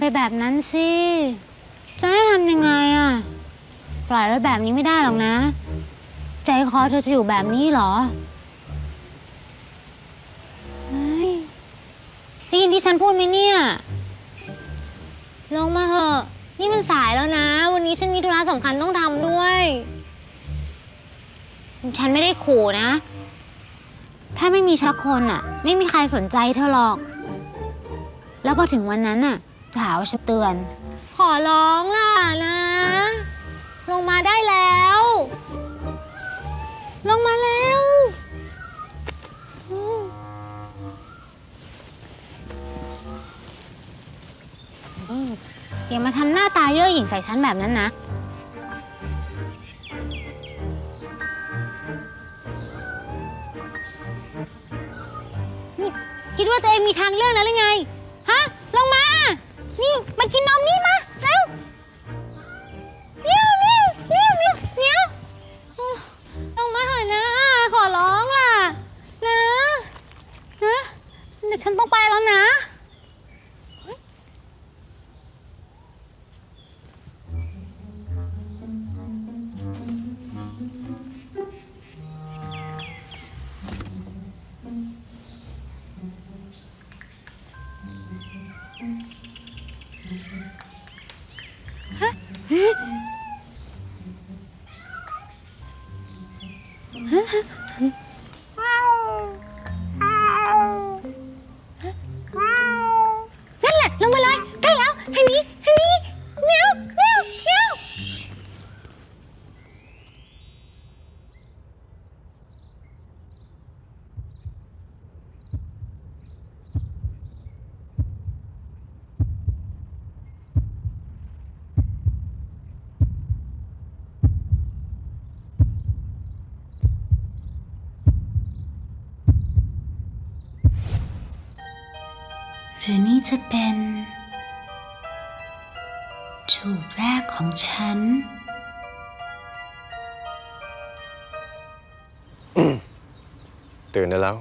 ไปแบบนั้นสิ จะให้ทำยังไงอะ ปล่อยไว้แบบนี้ไม่ได้หรอกนะ ใจคอเธอจะอยู่แบบนี้เหรอเฮ้ยได้ยินที่ฉันพูดไหมเนี่ย ลงมาเถอะ นี่มันสายแล้วนะ วันนี้ฉันมีธุระสำคัญต้องทำด้วย ฉันไม่ได้ขู่นะ ถ้าไม่มีชักคนอะ ไม่มีใครสนใจเธอหรอก แล้วพอถึงวันนั้นน่ะ จะหาว่าฉันเตือน ขอร้องล่ะนะ ลงมาได้แล้ว ลงมาแล้วอืมอืมอย่ามาทำหน้าตาเย่อหยิ่งใส่ฉันแบบนั้นนะนี่คิดว่าตัวเองมีทางเลือกแล้วหรือไง กินนมนี่มา นั่ หรือนี่จะเป็นจูบแรกของฉัน ตื่นได้แล้ว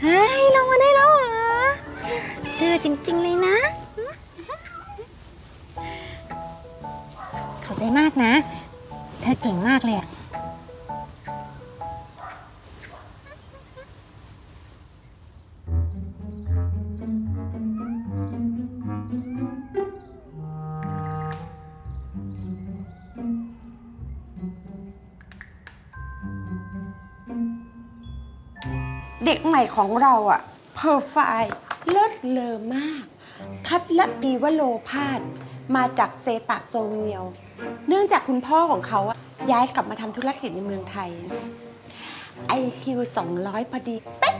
เฮ้ยลงมาได้แล้วเหรอเดือจริง ๆ เลยนะ นะ เธอเก่งมากเลยอะเด็กใหม่ของเราอะเพอร์ไฟเลิศเลอมาก ทัดละปีวโลพาด มาจากเซตะโซเวียล เนื่องจากคุณพ่อของเขาอะย้ายกลับมาทำธุรกิจในเมืองไทย IQ 200 พอดีเป๊ะ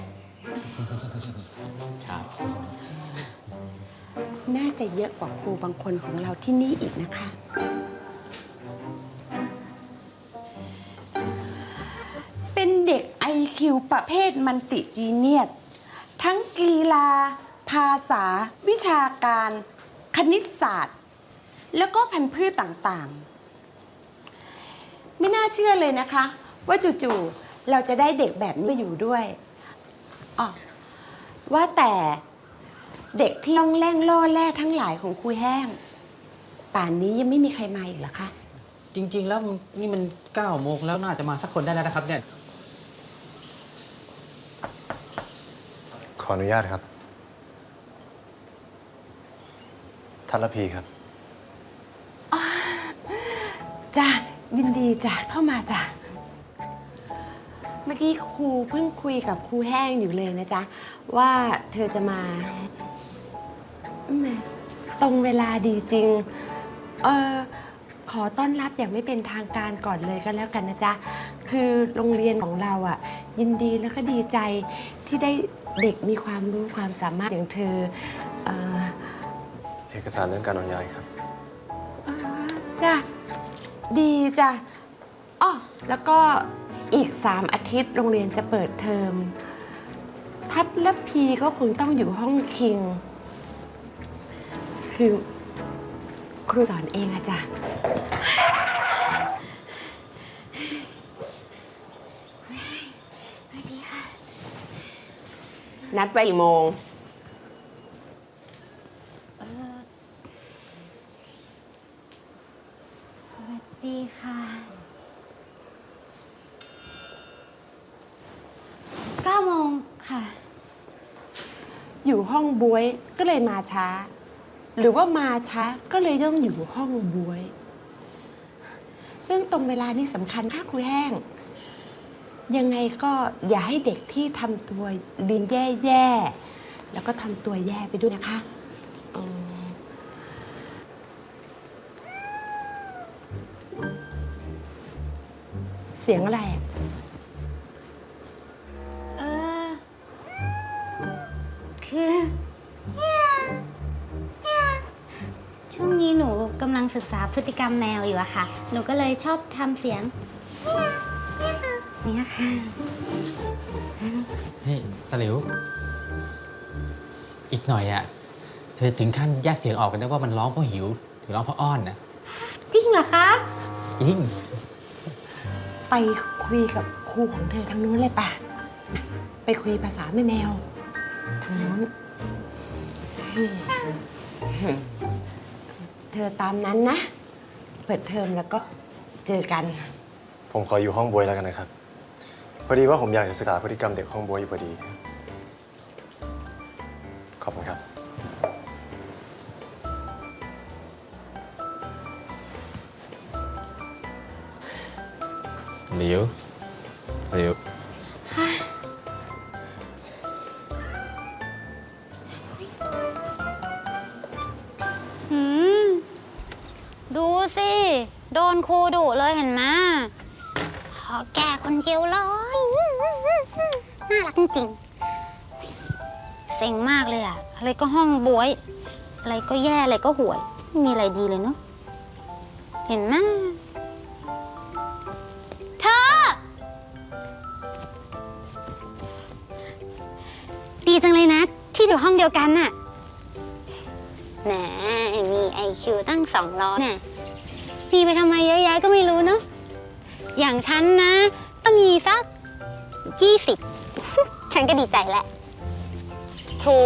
น่าจะเยอะกว่าครูบางคนของเราที่นี่อีกนะคะ เป็นเด็ก IQ ประเภทมันติจีเนียส ทั้งกีฬา ภาษา วิชาการ คณิตศาสตร์ แล้วก็พันธุ์พืชต่างๆ ไม่น่าเชื่อเลยนะคะ ว่าจู่ๆเราจะได้เด็กแบบนี้มาอยู่ด้วยอ๋อว่าแต่เด็กที่ล่องแล่งล่อแร่ทั้งหลายของครูแห้ง ป่านนี้ยังไม่มีใครมาอีกเหรอคะจริง ๆ แล้วมันนี่มันเก้าโมงแล้วน่าจะมาสักคนได้แล้วนะครับเนี่ย ขออนุญาตครับทัศนพีครับ จ้ะยินดีจ้ะเข้ามาจ้ะเมื่อกี้ครูเพิ่งคุยกับครูแห้งอยู่เลยนะจ๊ะ ว่าเธอจะมาแหมตรงเวลาดีจริง เออขอต้อนรับอย่างไม่เป็นทางการก่อนเลยก็แล้วกันนะจ๊ะ คือโรงเรียนของเราอะ ยินดีแล้วก็ดีใจที่ได้เด็กมีความรู้ความสามารถอย่างเธอเออเอกสารเรื่องการโอนย้ายครับอ่าจ้ะ ดีจ้ะอ๋อแล้วก็อีกสามอาทิตย์โรงเรียนจะเปิดเทอม ทัดและพีก็คงต้องอยู่ห้องคิง คือครูสอนเองอะจ้ะนัดไปกี่โมง ดีค่ะ เก้าโมงค่ะ อยู่ห้องบวยก็เลยมาช้า หรือว่ามาช้าก็เลยต้องอยู่ห้องบวย เรื่องตรงเวลานี่สำคัญค่ะครูแห้ง ยังไงก็อย่าให้เด็กที่ทำตัวเรียนแย่ๆ แล้วก็ทำตัวแย่ไปด้วยนะคะอืม สียงอะไรอะเออ คือเนี่ยเนี่ยช่วงนี้หนูกำลังศึกษาพฤติกรรมแมวอยู่อะค่ะ หนูก็เลยชอบทำเสียงเนี่ยค่ะ นี่ตะหลิว อีกหน่อยอะเธอถึงขั้นแยกเสียงออกกันได้ว่ามันร้องเพราะหิว หรือร้องเพราะอ้อนนะจริงเหรอคะยิ่ง ไปคุยกับครูของเธอทางนู้นเลยป่ะ ไปคุยภาษาแม่แมวทางนู้น เธอตามนั้นนะ เปิดเทอมแล้วก็เจอกัน ผมขออยู่ห้องบวยแล้วกันนะครับ พอดีว่าผมอยากจะศึกษาพฤติกรรมเด็กห้องบวยอยู่พอดี ขอบคุณครับ หลิวหลิวหืม ดูสิ โดนครูดุเลยเห็นไหมขอแก่คนเดียวเลย น่ารักจริงๆเซ็งมากเลยอะอะไรก็ห้องบวย อะไรก็แย่ อะไรก็ห่วย ไม่มีอะไรดีเลยเนาะเห็นไหม จังเลยนะ ที่อยู่ห้องเดียวกันน่ะแหมมีไอคิวตั้งสองร้อยเนี่ยมีไปทำไมเยอะแยะก็ไม่รู้เนาะอย่างฉันนะก็มีสักยี่สิบฉันก็ดีใจแหละ ครู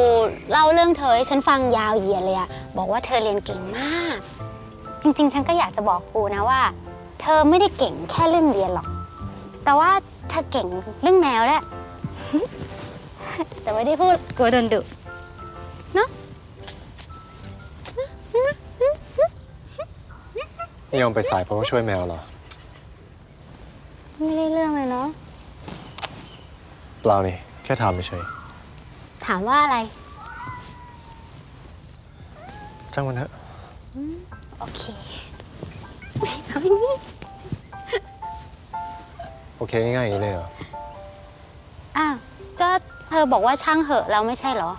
เล่าเรื่องเธอให้ฉันฟังยาวเหยียดเลยอะบอกว่าเธอเรียนเก่งมาก จริง ๆ ฉันก็อยากจะบอกครูนะว่า เธอไม่ได้เก่งแค่เรื่องเรียนหรอก แต่ว่าเธอเก่งเรื่องแมวแหละ แต่ไม่ได้พูดกลัวโดนดุนี่ยอมไปสายเพราะว่าช่วยแมวเหรอ ไม่ได้เรื่องเลยเนาะเปล่านี่ แค่ถามเฉยถามว่าอะไร ๆช่างมันเถอะ โอเคเอาอย่างนี้โอเค ง่ายๆอย่างนี้เลยเหรออ้าวก็ เธอบอกว่าช่างเหอะเราไม่ใช่เหรอ